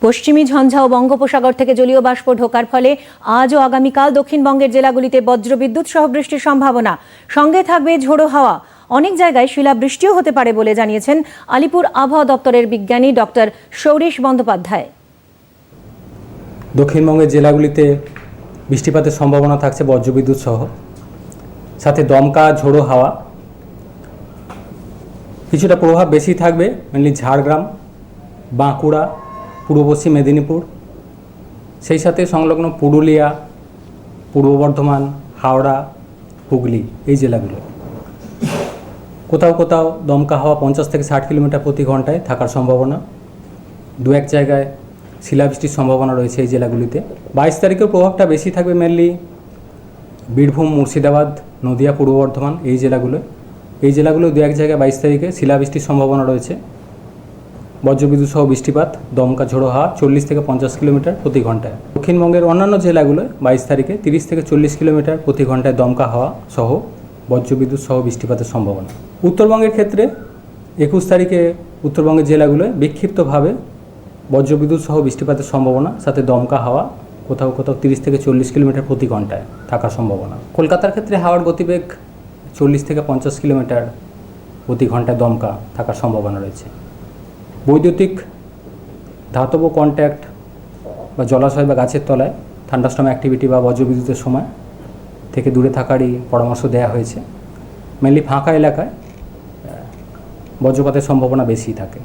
পশ্চিমী ঝঞ্ঝা ও বঙ্গোপসাগর থেকে জলীয় বাষ্প ঢোকার ফলে আজ ও আগামীকাল দক্ষিণবঙ্গের জেলাগুলিতে বজ্রবিদ্যুৎ সহ বৃষ্টির সম্ভাবনা। সঙ্গে থাকবে ঝোড়ো হাওয়া। অনেক জায়গায় শিলাবৃষ্টিও হতে পারে বলে জানিয়েছেন আলিপুর আবহাওয়া দপ্তরের বিজ্ঞানী ডক্টর সৌরিশ বন্দ্যোপাধ্যায়। দক্ষিণবঙ্গের জেলাগুলিতে বৃষ্টিপাতের সম্ভাবনা থাকছে বজ্রবিদ্যুৎ সহ। সাথে দমকা, ঝোড়ো হাওয়া। কিছুটা প্রভাব বেশি থাকবে মেনলি ঝাড়গ্রাম, বাঁকুড়া পূর্ব পশ্চিম মেদিনীপুর, সেই সাথে সংলগ্ন পুরুলিয়া, পূর্ব বর্ধমান, হাওড়া, হুগলি এই জেলাগুলো। কোথাও কোথাও দমকা হাওয়া পঞ্চাশ থেকে ষাট কিলোমিটার প্রতি ঘন্টায় থাকার সম্ভাবনা। দু এক জায়গায় শিলাবৃষ্টির সম্ভাবনা রয়েছে এই জেলাগুলিতে। বাইশ তারিখেও প্রভাবটা বেশি থাকবে মেনলি বীরভূম, মুর্শিদাবাদ, নদিয়া, পূর্ব বর্ধমান এই জেলাগুলো এই জেলাগুলো দু এক জায়গায় বাইশ তারিখে শিলাবৃষ্টির সম্ভাবনা রয়েছে। বজ্রবিদ্যুৎ সহ বৃষ্টিপাত, দমকা ঝোড়ো হাওয়া চল্লিশ থেকে পঞ্চাশ কিলোমিটার প্রতি ঘন্টায় দক্ষিণবঙ্গের অন্যান্য জেলাগুলোয় বাইশ তারিখে তিরিশ থেকে চল্লিশ কিলোমিটার প্রতি ঘন্টায় দমকা হাওয়া সহ বজ্রবিদ্যুৎ সহ বৃষ্টিপাতের সম্ভাবনা। উত্তরবঙ্গের ক্ষেত্রে একুশ তারিখে উত্তরবঙ্গের জেলাগুলোয় বিক্ষিপ্তভাবে বজ্রবিদ্যুৎ সহ বৃষ্টিপাতের সম্ভাবনা, সাথে দমকা হাওয়া কোথাও কোথাও তিরিশ থেকে চল্লিশ কিলোমিটার প্রতি ঘন্টায় থাকার সম্ভাবনা। কলকাতার ক্ষেত্রে হাওয়ার গতিবেগ চল্লিশ থেকে পঞ্চাশ কিলোমিটার প্রতি ঘন্টায় দমকা থাকার সম্ভাবনা রয়েছে। বৈদ্যুতিক ধাতব কন্ট্যাক্ট বা জলাশয় বা গাছের তলায় থান্ডাস্টম অ্যাক্টিভিটি বা বজ্রবিদ্যুতের সময় থেকে দূরে থাকারই পরামর্শ দেওয়া হয়েছে। মেনলি ফাঁকা এলাকায় বজ্রপাতের সম্ভাবনা বেশি থাকে।